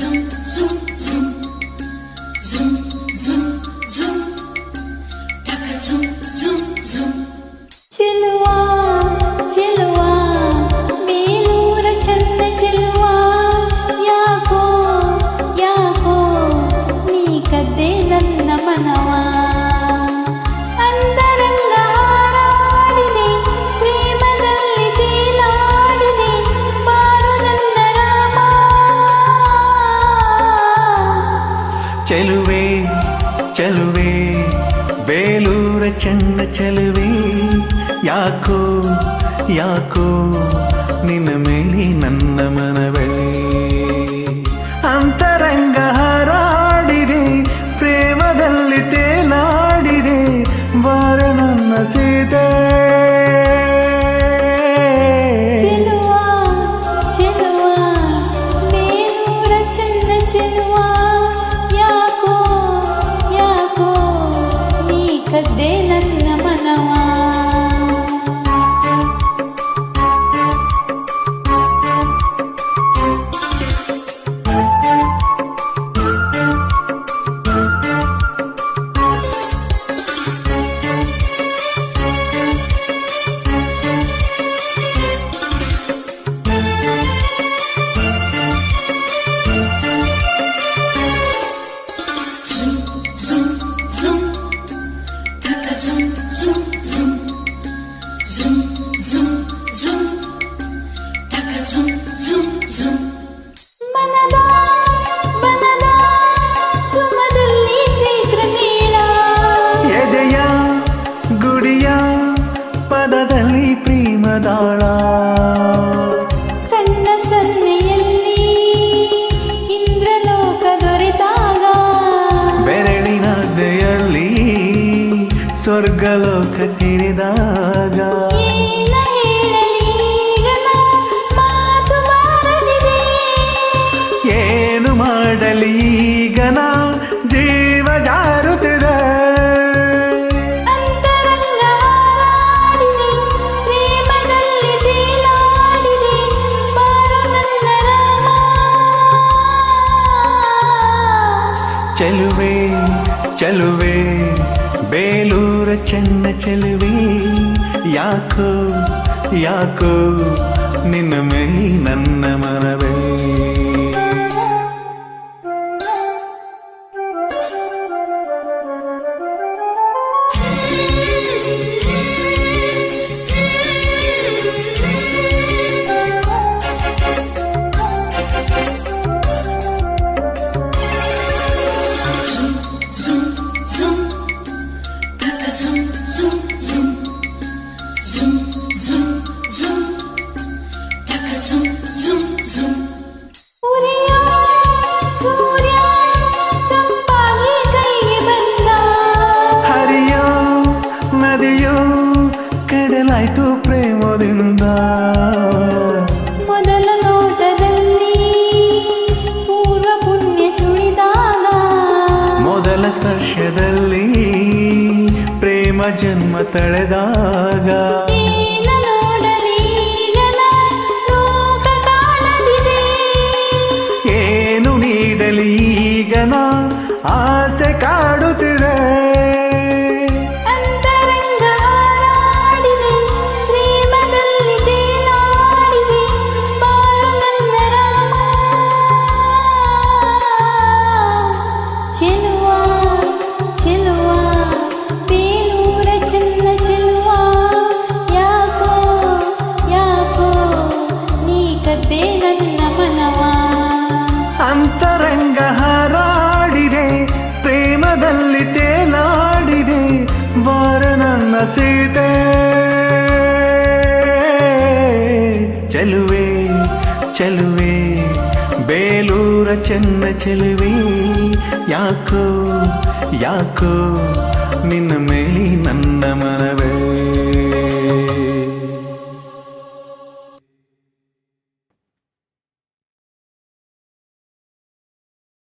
Horizon. ಚೆಲುವೆ ಚೆಲುವೆ, ಬೇಲೂರ ಚೆನ್ನ ಚೆಲುವೆ. ಯಾಕೋ ಯಾಕೋ, ನಿನ್ನ ಮೇಲೆ ನನ್ನ ಮನವೇ. ಅಂತರಂಗ ಹಾರಾಡಿದೆ, ಪ್ರೇಮದಲ್ಲಿ ತೇಲಾಡಿದೆ, ಬಾರ ನನ್ನ ಸೀತೆ. 到老 ಚಲುವೆ ಚಲುವೆ. ಬೇಲೂರ ಚೆನ್ನ ಚೆಲುವೆ. ಯಾಕೋ ಯಾಕೋ ನಿನ್ನ ಮೇಲೆ ನನ್ನ ಮನವೇ. ಲೋಕದಲ್ಲಿ ಪ್ರೇಮ ಜನ್ಮ ತಳೆದಾಗ. ಏನು ನೀಡಲಿ ಈಗ ನಾ ಆ ಹಸಿದೆ ಚಲುವೆ ಚಲುವೆ ಬೇಲೂರ ಚೆನ್ನ ಚೆಲುವೆ ಯಾಕೋ ಯಾಕೋ ನಿನ್ನ ಮೇಲೆ ನನ್ನ